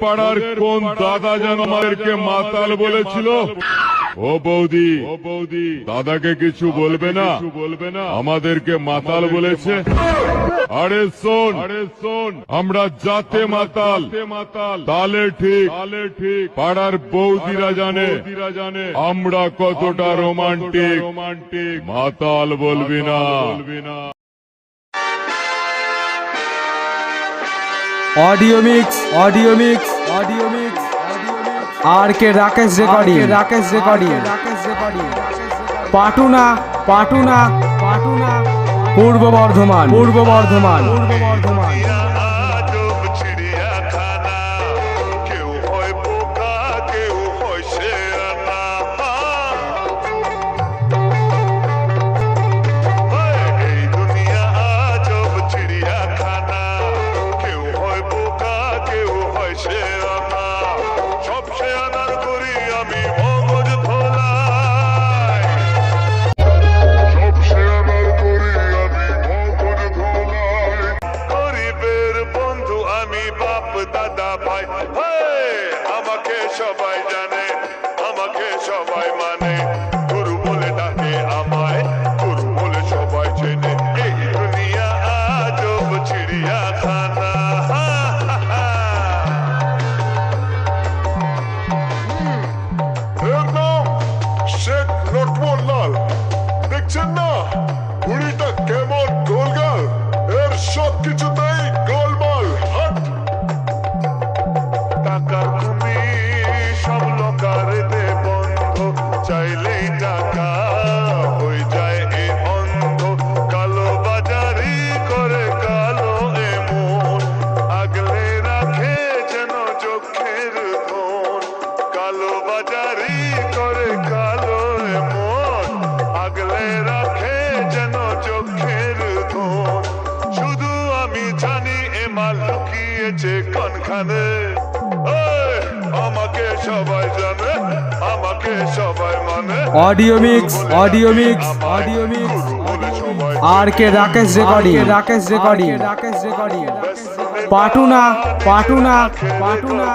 পাড়ার কোন দাদা যেন আমাদেরকে মাতাল বলেছিল? ও বৌদি ও বৌদি। দাদাকে কিছু বলবে না? বলবে না? আমাদেরকে মাতাল বলেছে? আরে শোন আরে শোন। আমরা যাতে মাতাল। মাতাল। তালে ঠিক। তালে ঠিক। পাড়ার বৌদিরা জানে। জানে। আমরা কতটা রোমান্টিক। রোমান্টিক। মাতাল বলবি না। বলবি না। Audio mix audio mix audio mix R K Rakesh recording Rakesh recording Rakesh recording Patuna Patuna Patuna Purba Bardhaman Purba Bardhaman পূর্ব বর্ধমান এ লুকিয়েছে কোনখানে আমাকে সবাই জানে আমাকে সবাই মানে audio mix audio mix audio mix R K Rakesh recording Rakesh recording Rakesh recording Patuna Patuna Patuna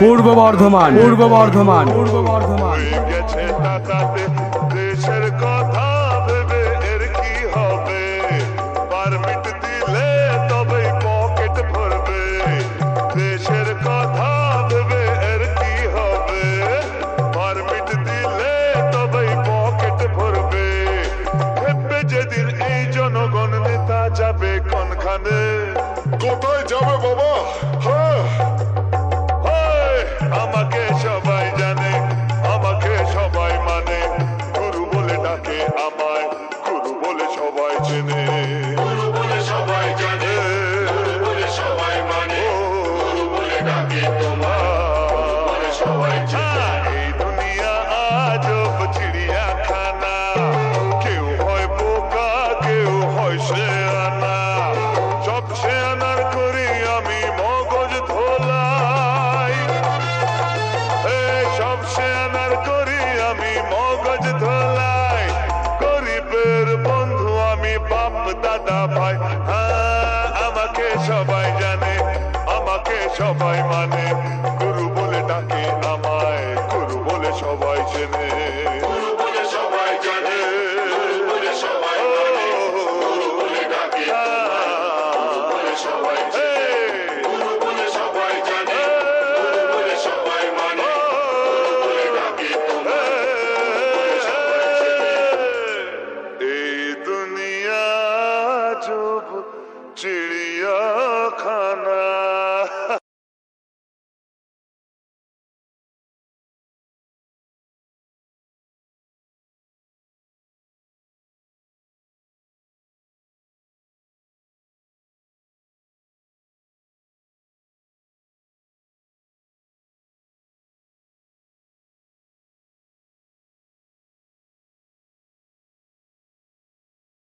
Purba Bardhaman Purba Bardhaman পূর্ব বর্ধমান যাবে কোনখানে? কোথায় যাবে বাবা? দাদা ভাই হ্যাঁ, আমাকে সবাই জানে আমাকে সবাই মানে।